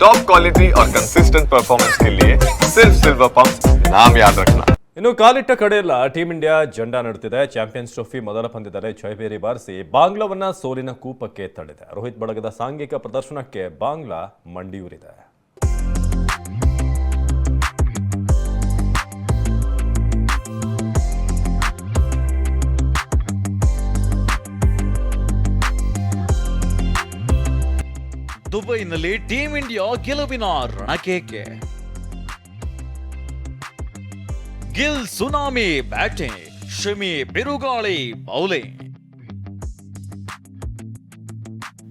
Top quality और consistent performance के लिए सिर्फ सिल्वर पंप नाम याद रखना ಇನ್ನು ಕಾಲಿಟ್ಟ ಕಡೆಯಲ್ಲ ಟೀಂ ಇಂಡಿಯಾ ಜೆಂಡಾ ನಡುತ್ತಿದೆ ಚಾಂಪಿಯನ್ಸ್ ಟ್ರೋಫಿ ಮೊದಲ ಪಂದ್ಯದಲ್ಲಿ ಜಯಬೇರಿ ಬಾರಿಸಿ ಬಾಂಗ್ಲಾವನ್ನ ಸೋಲಿನ ಕೂಪಕ್ಕೆ ತಳ್ಳಿದೆ ರೋಹಿತ್ ಬಳಗದ ಸಾಂಘಿಕ ಪ್ರದರ್ಶನಕ್ಕೆ ಬಾಂಗ್ಲಾ ಮಂಡಿಯೂರಿದೆ ದುಬೈನಲ್ಲಿ ಟೀಂ ಇಂಡಿಯಾ ಗೆಲುವಿನ ರಣಕೇಕೆ? ಗಿಲ್ ಸುನಾಮಿ ಬ್ಯಾಟಿಂಗ್, ಶಮಿ ಬಿರುಗಾಳಿ ಬೌಲಿಂಗ್.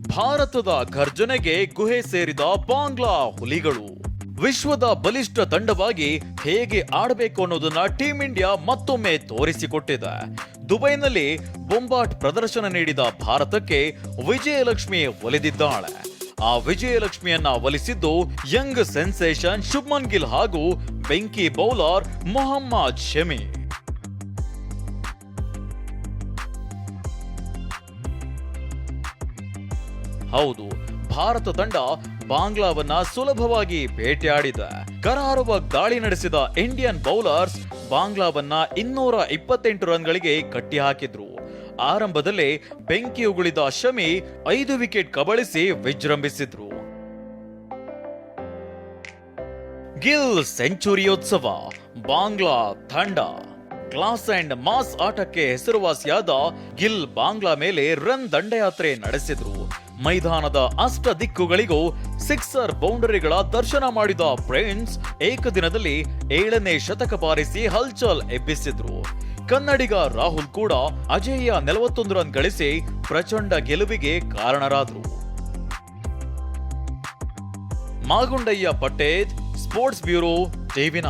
ಭಾರತದ ಘರ್ಜನೆಗೆ ಗುಹೆ ಸೇರಿದ ಬಾಂಗ್ಲಾ ಹುಲಿಗಳು. ವಿಶ್ವದ ಬಲಿಷ್ಠ ತಂಡವಾಗಿ ಹೇಗೆ ಆಡಬೇಕು ಅನ್ನೋದನ್ನ ಟೀಂ ಇಂಡಿಯಾ ಮತ್ತೊಮ್ಮೆ ತೋರಿಸಿಕೊಟ್ಟಿದೆ. ದುಬೈನಲ್ಲಿ ಬೊಂಬಾಟ್ ಪ್ರದರ್ಶನ ನೀಡಿದ ಭಾರತಕ್ಕೆ ವಿಜಯಲಕ್ಷ್ಮಿ ಒಲಿದಿದ್ದಾಳೆ. ಆ ವಿಜಯಲಕ್ಷ್ಮಿಯನ್ನ ಒಲಿಸಿದ್ದು ಯಂಗ್ ಸೆನ್ಸೇಷನ್ ಶುಭ್ಮನ್ ಗಿಲ್ ಹಾಗೂ ಬೆಂಕಿ ಬೌಲರ್ ಮೊಹಮ್ಮದ್ ಶಮಿ. ಹೌದು, ಭಾರತ ತಂಡ ಬಾಂಗ್ಲಾವನ್ನ ಸುಲಭವಾಗಿ ಬೇಟೆಯಾಡಿದೆ. ಕರಾರುವ ದಾಳಿ ನಡೆಸಿದ ಇಂಡಿಯನ್ ಬೌಲರ್ಸ್ ಬಾಂಗ್ಲಾವನ್ನ ಇನ್ನೂರ ಇಪ್ಪತ್ತೆಂಟು ರನ್ಗಳಿಗೆ ಕಟ್ಟಿಹಾಕಿದ್ರು. ಆರಂಭದಲ್ಲೇ ಬೆಂಕಿ ಉಗುಳಿದ ಶಮಿ ಐದು ವಿಕೆಟ್ ಕಬಳಿಸಿ ವಿಜೃಂಭಿಸಿದ್ರು. ಗಿಲ್ ಸೆಂಚುರಿಯೋತ್ಸವ, ಬಾಂಗ್ಲಾ ತಂಡ. ಕ್ಲಾಸ್ ಅಂಡ್ ಮಾಸ್ ಆಟಕ್ಕೆ ಹೆಸರುವಾಸಿಯಾದ ಗಿಲ್ ಬಾಂಗ್ಲಾ ಮೇಲೆ ರನ್ ದಂಡಯಾತ್ರೆ ನಡೆಸಿದ್ರು. ಮೈದಾನದ ಅಷ್ಟ ದಿಕ್ಕುಗಳಿಗೂ ಸಿಕ್ಸರ್ ಬೌಂಡರಿಗಳ ದರ್ಶನ ಮಾಡಿದ ಫ್ರೆಂಡ್ಸ್ ಏಕದಿನದಲ್ಲಿ ಏಳನೇ ಶತಕ ಬಾರಿಸಿ ಹಲ್ಚಲ್ ಎಬ್ಬಿಸಿದ್ರು. ಕನ್ನಡಿಗ ರಾಹುಲ್ ಕೂಡ ಅಜೇಯ ನಲವತ್ತೊಂದು ರನ್ ಗಳಿಸಿ ಪ್ರಚಂಡ ಗೆಲುವಿಗೆ ಕಾರಣರಾದರು. ಮಾಗುಂಡಯ್ಯ ಪಟೇಜ್ ಸ್ಪೋರ್ಟ್ಸ್ ಬ್ಯೂರೋ ಟಿವಿ